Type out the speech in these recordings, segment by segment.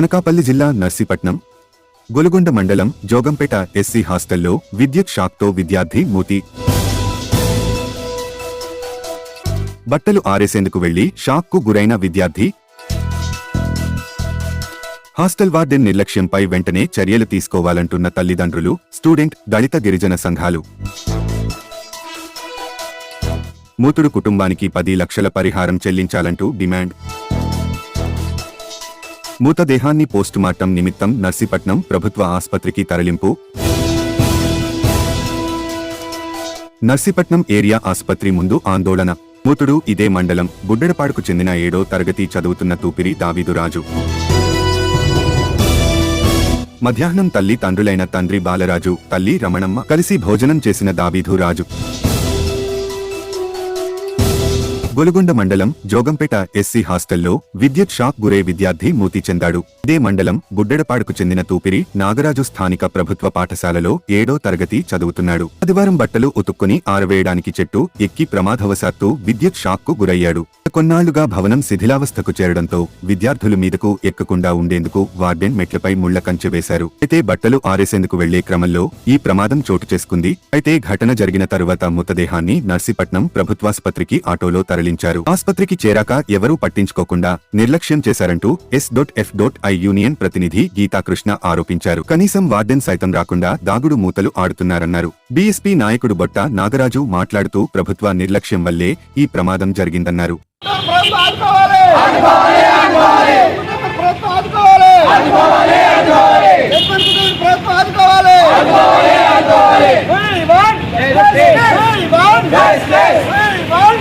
అనకాపల్లి జిల్లా నర్సీపట్నం గొలుగొండ మండలం జోగంపేట ఎస్సీ హాస్టల్లో విద్యుత్ షాక్తో విద్యార్థి మూతి. బట్టలు ఆరేసేందుకు వెళ్ళి షాక్కు గురైన విద్యార్థి. హాస్టల్ వార్డెన్ నిర్లక్ష్యంపై వెంటనే చర్యలు తీసుకోవాలంటున్న తల్లిదండ్రులు స్టూడెంట్ దళిత గిరిజన సంఘాలు. మూతుడు కుటుంబానికి పది లక్షల పరిహారం చెల్లించాలంటూ డిమాండ్. మృతదేహాన్ని పోస్టుమార్టం నిమిత్తం నర్సీపట్నం ప్రభుత్వ ఆసుపత్రికి తరలింపు. నర్సీపట్నం ఏరియా ఆసుపత్రి ముందు ఆందోళన. మూతుడు ఇదే మండలం. గుడ్డడపాడుకు చెందిన ఏడో తరగతి చదువుతున్న తూపిరి దావీదురాజు మధ్యాహ్నం తల్లి తండ్రులైన తండ్రి బాలరాజు తల్లి రమణమ్మ కలిసి భోజనం చేసిన దావీధురాజు రాజు. గొలుగొండ మండలం జోగంపేట ఎస్సీ హాస్టల్లో విద్యుత్ షాక్ గురే విద్యార్థి మూతి చెందాడు. ఇదే మండలం బుడ్డెడపాడుకు చెందిన తూపిరి నాగరాజు స్థానిక ప్రభుత్వ పాఠశాలలో ఏడో తరగతి చదువుతున్నాడు. ఆదివారం బట్టలు ఉతుక్కుని ఆరవేయడానికి చెట్టు ఎక్కి ప్రమాదవశాత్తు విద్యుత్ షాక్కు గురయ్యాడు. కొన్నాళ్ళుగా భవనం శిథిలావస్థకు చేరడంతో విద్యార్థులు మీదకు ఎక్కకుండా ఉండేందుకు వార్డెన్ మెట్లపై ముళ్ళ కంచె వేశారు. అయితే బట్టలు ఆరేసేందుకు వెళ్ళే క్రమంలో ఈ ప్రమాదం చోటు చేసుకుంది. అయితే ఘటన జరిగిన తరువాత మృతదేహాన్ని నర్సీపట్నం ప్రభుత్వాసుపత్రికి ఆటోలో తరలించారు ఆస్పత్రికి చేరాక ఎవరూ పట్టించుకోకుండా నిర్లక్ష్యం చేశారంటూ S dot F dot I union ప్రతినిధి గీతాకృష్ణ ఆరోపించారు కనీసం వార్డెన్ సైతం రాకుండా దాగుడు మూతలు ఆడుతున్నారన్నారు బీఎస్పీ నాయకుడు బొట్ట నాగరాజు మాట్లాడుతూ ప్రభుత్వ నిర్లక్ష్యం వల్లే ఈ ప్రమాదం జరిగిందన్నారు ప్రభుత్వం ఆదుకోవాలి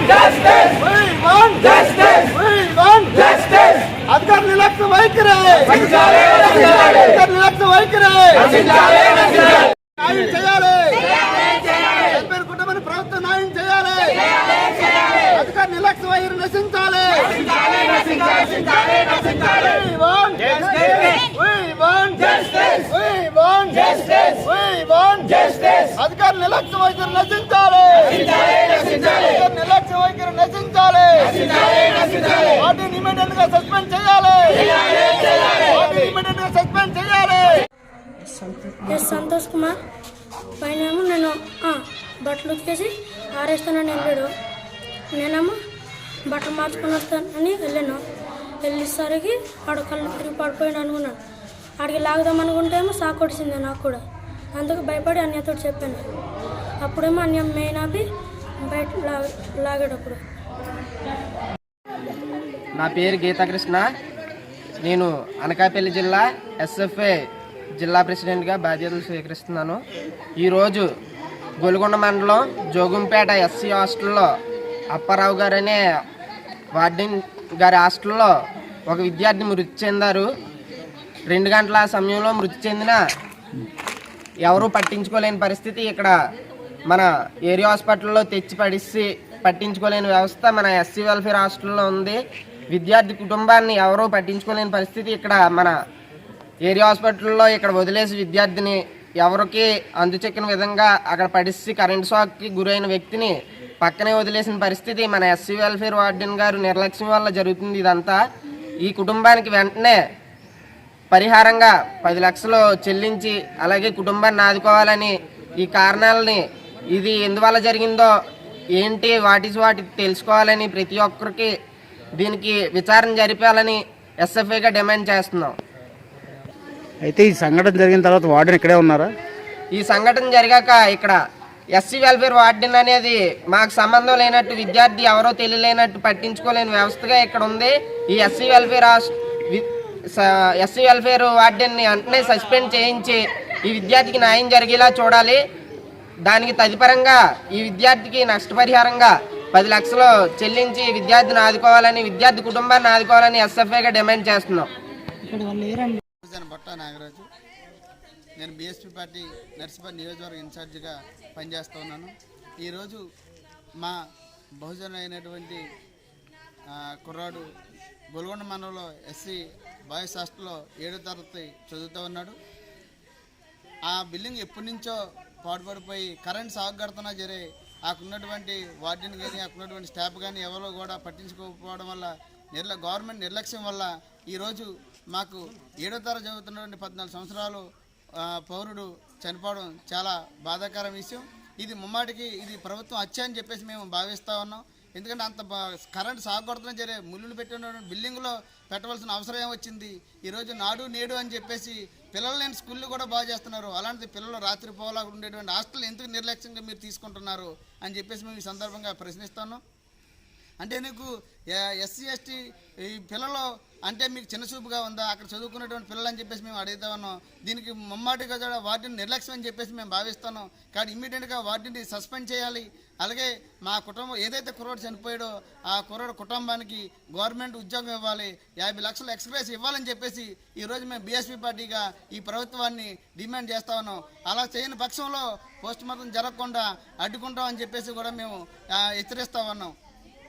justice. We want justice. We want justice. అధికార నిర్లక్ష్య వైఖరి న్యాయం చేయాలి కుటుంబాన్ని ప్రభుత్వం న్యాయం చేయాలి అధికార నిర్లక్ష్య వైఖరి నశించాలి We want justice. We want justice. We want justice. We want justice. అధికార నిర్లక్ష్య వైఖరి నశించాలి అధికార నిర్లక్ష్య వైఖరి నశించాలి వాటిని ఇమీడియట్గా సస్పెండ్ చేయాలి. సస్పెండ్ చేయాలి. ఎస్ సంతోష్ కుమార్? పైన ఏమో నేను బట్టలు ఉతికేసి ఆరేస్తానని వెళ్ళాడు. నేనేమో బట్టలు మార్చుకొని వస్తానని వెళ్ళాను. వెళ్ళేసరికి ఆడ కళ్ళు తిరిగి పడిపోయాడు అనుకున్నాను. ఆడికి లాగుదాం అనుకుంటే ఏమో సాకు నాకు కూడా. అందుకు భయపడి అన్యతో చెప్పాను. అప్పుడేమో అన్యం మెయిన్ ఆపి బయట లాగాడు అప్పుడు నా పేరు గీతాకృష్ణ. నేను అనకాపల్లి జిల్లా ఎస్ఎఫ్ఏ జిల్లా ప్రెసిడెంట్గా బాధ్యతలు స్వీకరిస్తున్నాను. ఈరోజు గొలుగొండ మండలం జోగుంపేట ఎస్సీ హాస్టల్లో అప్పారావు గారు అనే వార్డెన్ గారి హాస్టల్లో ఒక విద్యార్థి మృతి చెందారు. రెండు గంటల సమయంలో మృతి చెందిన ఎవరూ పట్టించుకోలేని పరిస్థితి ఇక్కడ మన ఏరియా హాస్పిటల్లో తెచ్చి పడిసి పట్టించుకోలేని వ్యవస్థ మన ఎస్సీ వెల్ఫేర్ హాస్టల్లో ఉంది. విద్యార్థి కుటుంబాన్ని ఎవరూ పట్టించుకోలేని పరిస్థితి ఇక్కడ మన ఏరియా హాస్పిటల్లో ఇక్కడ వదిలేసి విద్యార్థిని ఎవరికి అందుచెక్కిన విధంగా అక్కడ పడిసి కరెంట్ షాక్కి గురైన వ్యక్తిని పక్కనే వదిలేసిన పరిస్థితి మన ఎస్సీ వెల్ఫేర్ వార్డెన్ గారు నిర్లక్ష్యం వల్ల జరుగుతుంది ఇదంతా. ఈ కుటుంబానికి వెంటనే పరిహారంగా పది లక్షలు చెల్లించి అలాగే కుటుంబాన్ని ఆదుకోవాలని ఈ కారణాలని ఇది ఎందువల్ల జరిగిందో ఏంటి వాటి వాటి తెలుసుకోవాలని ప్రతి ఒక్కరికి దీనికి విచారణ జరిపాలని ఎస్ఎఫ్ఐగా డిమాండ్ చేస్తున్నాం. అయితే ఈ సంఘటన జరిగిన తర్వాత వార్డెన్ ఇక్కడే ఉన్నారా? ఈ సంఘటన జరిగాక ఇక్కడ ఎస్సీ వెల్ఫేర్ వార్డెన్ అనేది మాకు సంబంధం లేనట్టు విద్యార్థి ఎవరో తెలియలేనట్టు పట్టించుకోలేని వ్యవస్థగా ఇక్కడ ఉంది. ఈ ఎస్సీ వెల్ఫేర్ ఎస్సీ వెల్ఫేర్ వార్డెన్ని వెంటనే సస్పెండ్ చేయించి ఈ విద్యార్థికి న్యాయం జరిగేలా చూడాలి. దానికి తదుపరంగా ఈ విద్యార్థికి నష్టపరిహారంగా పది లక్షలు చెల్లించి విద్యార్థిని ఆదుకోవాలని విద్యార్థి కుటుంబాన్ని ఆదుకోవాలని ఎస్ఎఫ్ఐగా డిమాండ్ చేస్తున్నాం. బొట్ట నాగరాజు. నేను బీఎస్పీ పార్టీ నర్సిపల్లి నియోజకవర్గ ఇన్ఛార్జిగా పనిచేస్తూ ఉన్నాను. ఈరోజు మా బహుజన అయినటువంటి కుర్రాడు గొల్గొండ మండలంలో ఎస్సీ బాయ్స్ హాస్టల్లో ఏడో తరగతి చదువుతూ ఉన్నాడు. ఆ బిల్డింగ్ ఎప్పటి నుంచో పాడుపడిపోయి కరెంట్ సాగుగడుతున్నా జరే ఆకున్నటువంటి వార్డెన్ కానీ ఆకున్నటువంటి స్టాఫ్ కానీ ఎవరో కూడా పట్టించుకోకపోవడం వల్ల నిర్ల గవర్నమెంట్ నిర్లక్ష్యం వల్ల ఈరోజు మాకు ఏడో తరగతి చదువుతున్నటువంటి పద్నాలుగు సంవత్సరాలు పౌరుడు చనిపోవడం చాలా బాధాకర విషయం. ఇది ముమ్మాటికి ఇది ప్రభుత్వం హత్య అని చెప్పేసి మేము భావిస్తూ ఉన్నాం. ఎందుకంటే అంత బా- కరెంట్ సాగొడుతున్న సరే ముళ్ళు పెట్టిన బిల్డింగ్లో పెట్టవలసిన అవసరం ఏమొచ్చింది ఈరోజు నాడు నేడు అని చెప్పేసి పిల్లలు లేని స్కూళ్ళు కూడా బాగా చేస్తున్నారు. అలాంటిది పిల్లలు రాత్రి పోలా ఉండేటువంటి హాస్టల్ ఎందుకు నిర్లక్ష్యంగా మీరు తీసుకుంటున్నారు అని చెప్పేసి మేము ఈ సందర్భంగా ప్రశ్నిస్తున్నాం అంటే నీకు ఎస్సీ ఎస్టీ ఈ పిల్లలు అంటే మీకు చిన్న చూపుగా ఉందా? అక్కడ చదువుకున్నటువంటి పిల్లలు అని చెప్పేసి మేము అడుగుతా ఉన్నాం. దీనికి ముమ్మాటిగా కూడా వార్డుని నిర్లక్ష్యం అని చెప్పేసి మేము భావిస్తున్నాం. కానీ ఇమ్మీడియట్గా వార్డుని సస్పెండ్ చేయాలి. అలాగే మా కుటుంబం ఏదైతే కుర్రోడు చనిపోయాడో ఆ కుర్రోడు కుటుంబానికి గవర్నమెంట్ ఉద్యోగం ఇవ్వాలి. యాభై లక్షలు ఎక్స్ప్రెస్ ఇవ్వాలని చెప్పేసి ఈరోజు మేము బీఎస్పీ పార్టీగా ఈ ప్రభుత్వాన్ని డిమాండ్ చేస్తా ఉన్నాం. అలా చేయని పక్షంలో పోస్ట్ మార్టం జరగకుండా అడ్డుకుంటాం అని చెప్పేసి కూడా మేము హెచ్చరిస్తా ఉన్నాం.